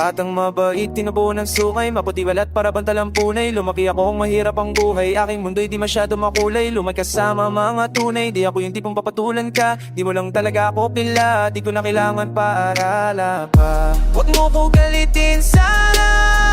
Batang mabait, tinabuo ng sungay Maputi balat para bantalang punay. Lumaki ako mahirap ang buhay Aking mundo'y di masyado makulay. Lumaki kasama mga tunay Di ako yung tipong papatulan ka. Di mo lang talaga ako pila Di ko na kailangan paarala pa. Huwag mo ko galitin sana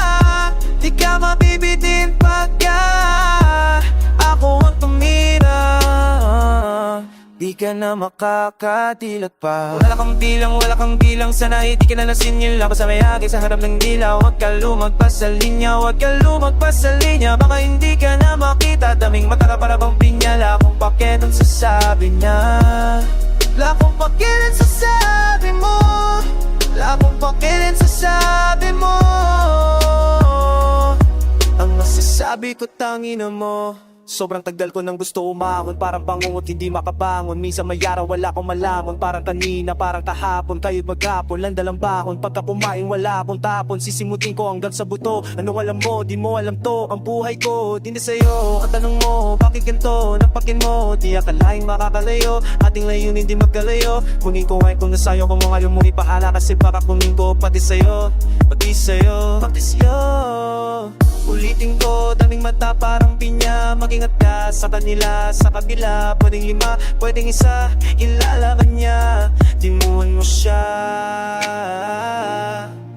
ka na makakadilat pa. Wala kang bilang, wala kang bilang Sana hindi ka na nasingil Ako sa mayagi sa harap ng dila Huwag ka lumagpas sa linya Huwag ka lumagpas sa linya. Baka hindi ka na makita Daming mata ka para bang pinyala Kung bakit ang sasabi niya. Wala kong pakirin sa mo. Wala kong pakirin sa mo. Ang masasabi ko tangina mo Sobrang tagal ko nang gusto umahon Parang bangungot hindi makabangon. Minsan may araw wala akong malamon Parang kanina, parang kahapon. Kayo'y maghapon, landalang bakon Pagka pumain wala akong tapon. Sisimutin ko hanggang sa buto. Ano alam mo, di mo alam to. Ang buhay ko, di na sa'yo. Ang tanong mo, bakit ganito? Napakin mo, di akalaing makakalayo. Ating layunin di magkalayo. Kunin ko ay kung nasayo Kung mga mo ipahala Kasi baka kunin ko pati sa'yo Pati sa'yo, pati sa'yo Ulitin ko, daming mata parang pinya. Magingat ka sa kanila, sa kabila Pwedeng lima, pwedeng isa Ilalakan niya, dimuhan mo siya.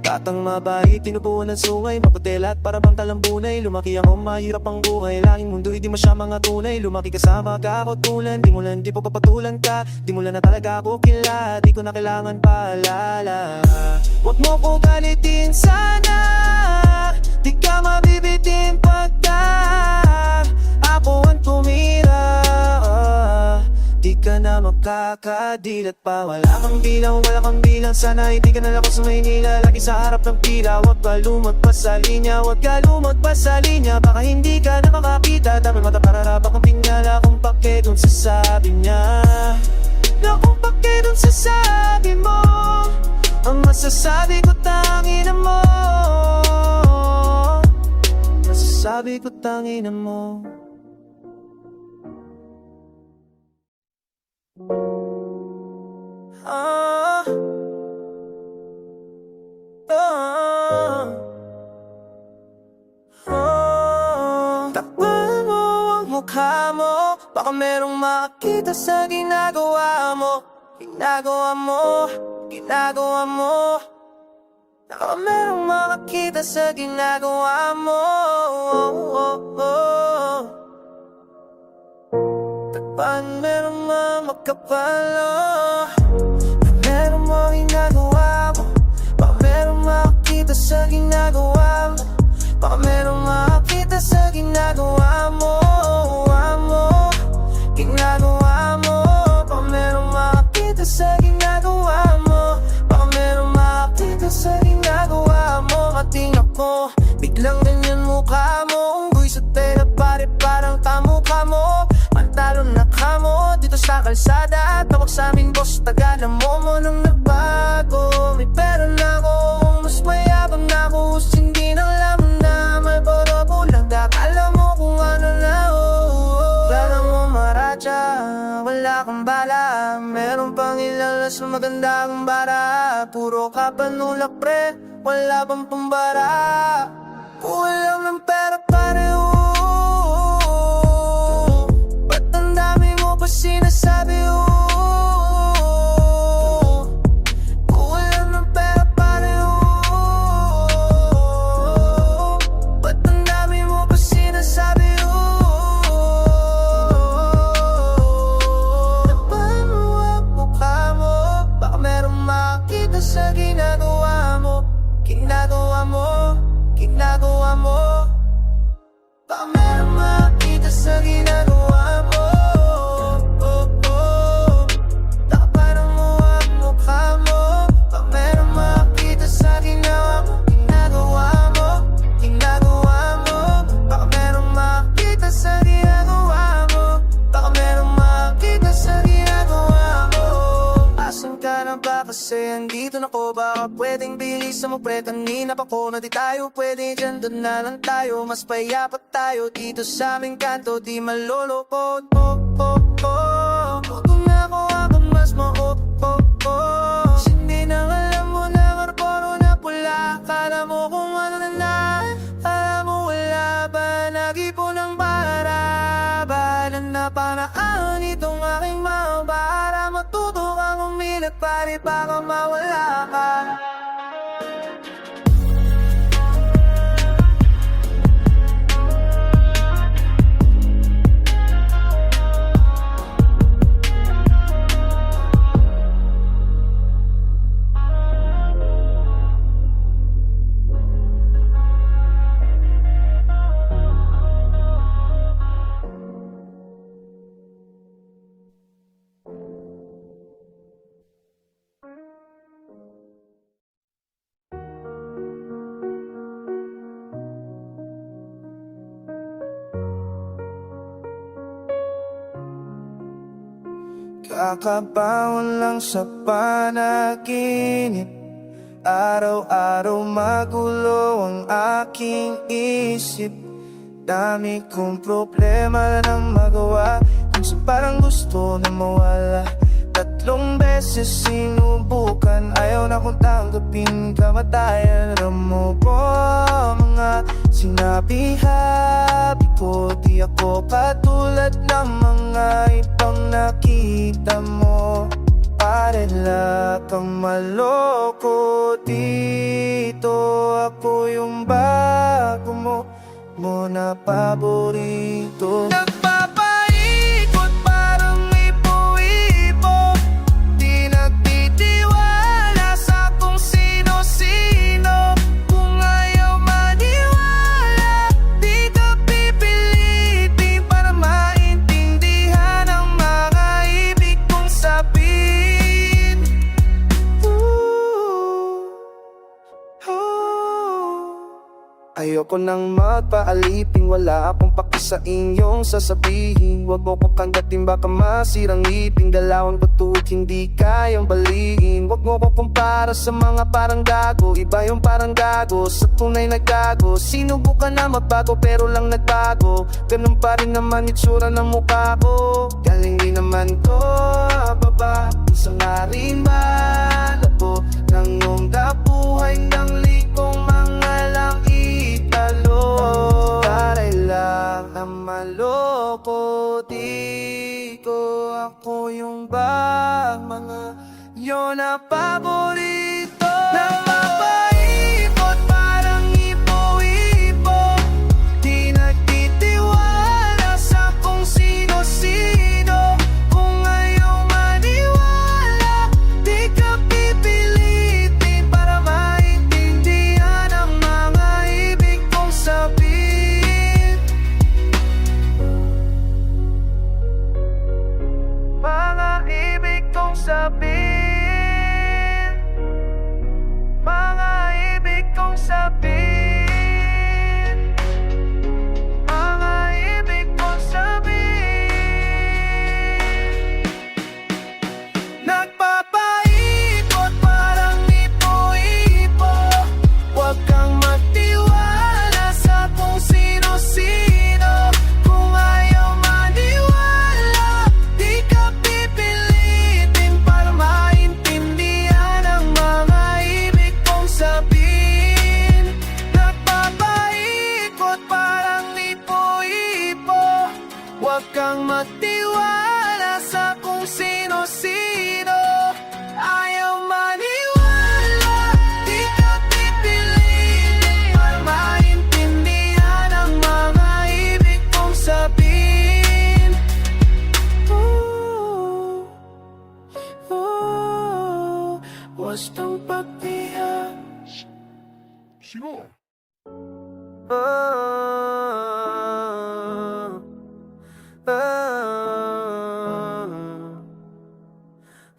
Batang mabait, tinubuan ng sungay Maputelat para bang talambunay. Lumaki ako, mahirap ang buhay Langing mundo, hindi mo siya mga tunay. Lumaki kasama ka ako tulan Di mo lang, di pa papatulan ka. Di mo lang na talaga ako kila Di ko na kailangan paalala. Huwag mo ko galitin sana ka na makakadilat pa Wala kang bilang, wala kang bilang. Sana hindi ka na ako sa Maynila. Lagi sa harap ng pila. Huwag ka lumagpas sa linya Huwag ka lumagpas sa linya. Baka hindi ka na makakita. Dami mata para kang pinyala. Kung bakit kung sasabi niya? Na kung bakit kung sasabi mo? Ang masasabi ko tangina mo. Masasabi ko tangina mo merong makakita sa ginagawa mo. Ginagawa mo, ginagawa mo. Baka merong makakita sa ginagawa mo. Takpan merong mga makapalo Meron mo ginagawa mo. Baka merong makakita sa ginagawa mo. Baka merong makakita sa ginagawa mo Wa mo Ginagawa mo Baka merong makakita sa ginagawa mo. Baka merong makakita sa ginagawa mo. Kating ako Biglang ganyan mukha mo. Unggoy sa tela pare parang kamukha mo. Pantalo na kamo Dito sa kalsada. Tawag sa amin boss Tagalan mo mo nang nagbago Kang bala. Meron pang ilang mas maganda kang bara. Puro ka panulak pre? Wala bang pambara? Kulang ng pera pareho. Ba't ang dami mo pa sinasabi oh? kasi andito na ko Baka pwedeng bilisan mo pre. Kanina pa ko na di tayo pwede. Diyan doon na lang tayo. Mas payapat tayo dito sa aming kanto. Di maloloko. Oh, oh, oh. Huwag kong ako ang mas mo Pare baka mawala ka Kakabawan lang sa panaginip. Araw-araw magulo ang aking isip. Dami kong problema nang magawa. Sa parang gusto na mawala. Tatlong beses sinubukan. Ayaw na kong tanggapin kamatayan. Alam mo po mga sinabi Habi ko di ako katulad ng mga ibang nakita mo. Parela kang maloko. Dito Ako yung bago mo Mo na paborito Ayoko nang magpaalipin Wala akong paki sa inyong sasabihin. Huwag mo ko kanggatin baka masirang ipin Dalawang batu't hindi kayang baliin. Huwag mo ko kumpara sa mga parang gago. Iba yung parang gago Sa tunay na gago. Sinubukan na magbago pero lang nagbago. Ganun pa rin naman itsura ng mukha ko. Galing din naman to baba Isang nga rin malabo Nang iyong dapuhay ng ba? Mga yun na paborito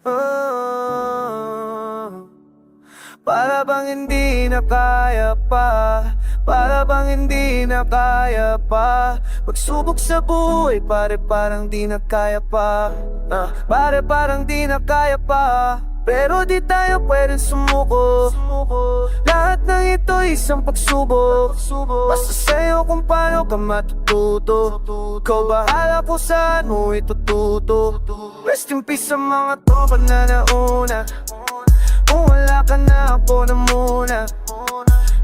ah. Para bang hindi na kaya pa? Para bang hindi na kaya pa? Pagsubok sa buhay Pare parang di na kaya pa. Ah, Pare parang di na kaya pa. Pero di tayo pwedeng sumuko. Lahat ng ito isang pagsubok. Basta sa'yo kung paano ka matututo. Ikaw bahala kung saan mo itututo Rest in peace sa mga tropa na nauna Kung wala ka na ako na muna.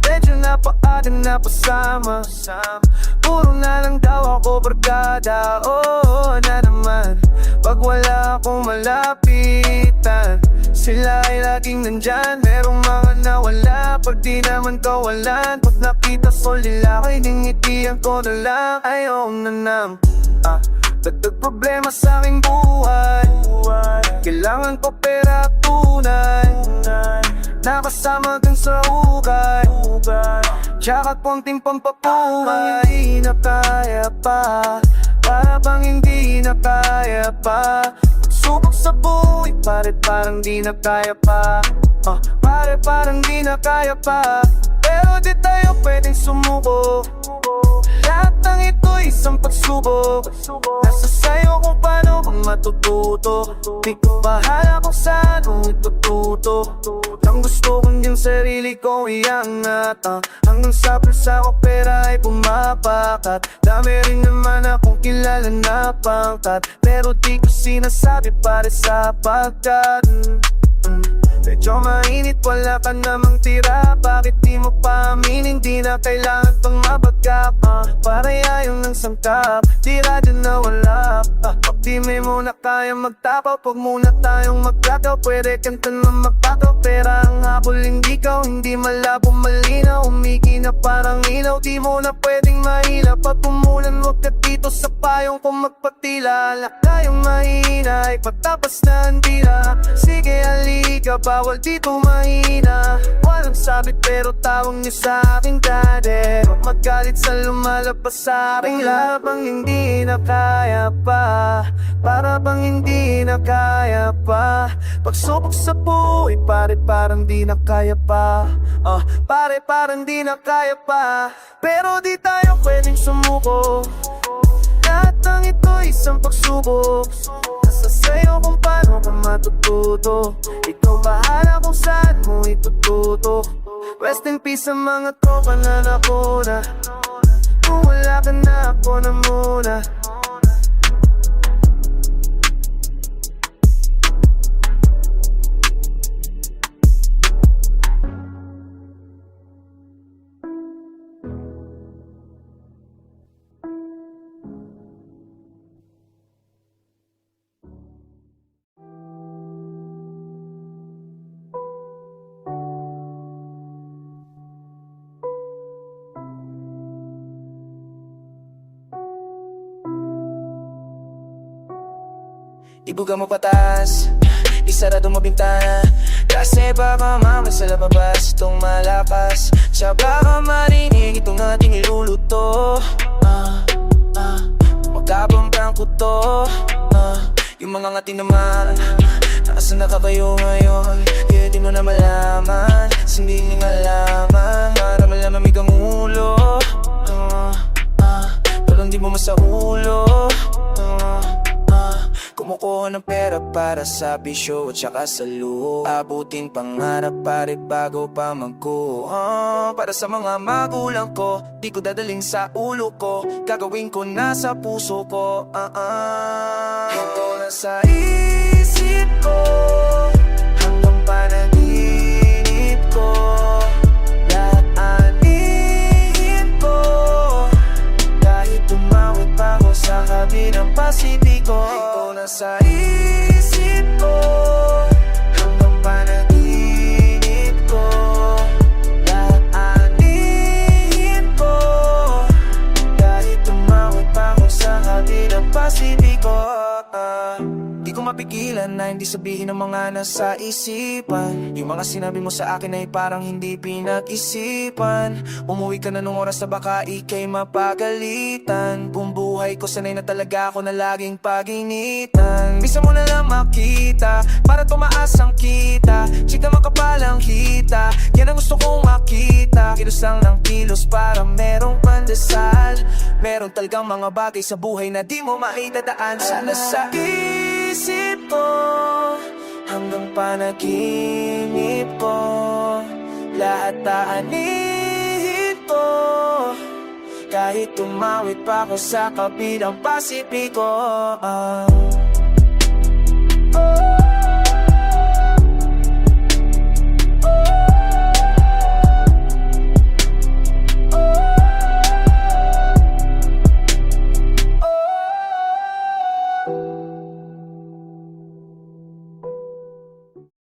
Medyo napaatin na pasama. Puro na lang daw ako barkada. Oo na naman. Pag wala akong malapitan Sila ay laging nandyan. Merong mga nawala Pag di naman kawalan. Pag nakita solila Ay dingitian ko na lang. Ayaw na nam. Ah, Dagdag problema sa aking buhay. Kailangan ko pera tunay. Nakasama dun sa hukay Tsaka konting pampapuhay Hindi na kaya pa. Para bang hindi na kaya pa. Subok sa buhay Pare parang di na kaya pa. Ah, Pare parang di na kaya pa. Pero di tayo pwedeng sumuko Lahat ng ito isang pagsubok. Nasa sayo kung paano kang matututo. Di ko bahala kung saan mo itututo. Ang gusto kong yung sarili ko iangat. Ah. Hanggang sa pulsa ko pera ay pumapakat. Dami rin naman akong kilala na pangkat. Pero di ko sinasabi pare sa pagkat. Mm, mm. Medyo mainit, wala ka namang tira. Bakit di mo pa aminin, di na kailangan pang mabagap ah, Para ayaw ng sangkap, di radyo na wala ah, Pag di may muna kaya magtapaw, pag muna tayong magkataw Pwede kanta na magpataw, pera ang habol. Hindi ka, hindi malabo malinaw. Umiki na parang ilaw, di mo na pwedeng mahila Pag umulan, huwag ka dito sa payong kung magpatila. Ala tayong mahina, ipagtapas na ang tira. Sige halika, bawal dito mahina. Walang sabit pero tawag niyo sa akin dati Huwag magalit sa lumalabas sa aking labang hindi na kaya pa. Para bang hindi na kaya pa. Pagsubok sa buhay pare parang di na kaya pa. Ah, Pare parang di na kaya pa. Pero di tayo pwedeng sumuko. Lahat ng ito isang pagsubok Nasa sayo kung paano ka matututo Ikaw bahala kung saan mo itututo. Rest in peace sa mga tropa na nakuna. Kung wala ka na ako na muna Ibuga mo patas Isarado mo bintana. Kasi baka mamay sa lababas Itong malakas. Siya baka marinig itong ating iluluto. Ah, ah, Magkapampang ko to. Ah, Yung mga ngati naman Nasaan na ka kayo ngayon. Kaya di mo na malaman Hindi niya alaman Para malamamig sa bisyo at saka sa luho Abutin pangarap pare bago pa magkuha Para sa mga magulang ko Di ko dadaling sa ulo ko. Gagawin ko na sa puso ko. Ah, ah. Ito na sa isip ko. Hanggang panaginip mga nasa isipan Yung mga sinabi mo sa akin ay parang hindi pinag-isipan. Umuwi ka na nung oras na baka ikay mapagalitan. Buong buhay ko sanay na talaga ako na laging paginitan. Bisa mo na lang makita para tumaas ang kita. Chika makapalang kita Yan ang gusto kong makita. Kilos lang ng kilos para merong pandesal. Meron talagang mga bagay sa buhay na di mo maitadaan. Sana sa isip ko Hanggang panaginip ko Lahat taanihin ko Kahit tumawid pa ako sa kabilang Pasipiko uh, ah. oh.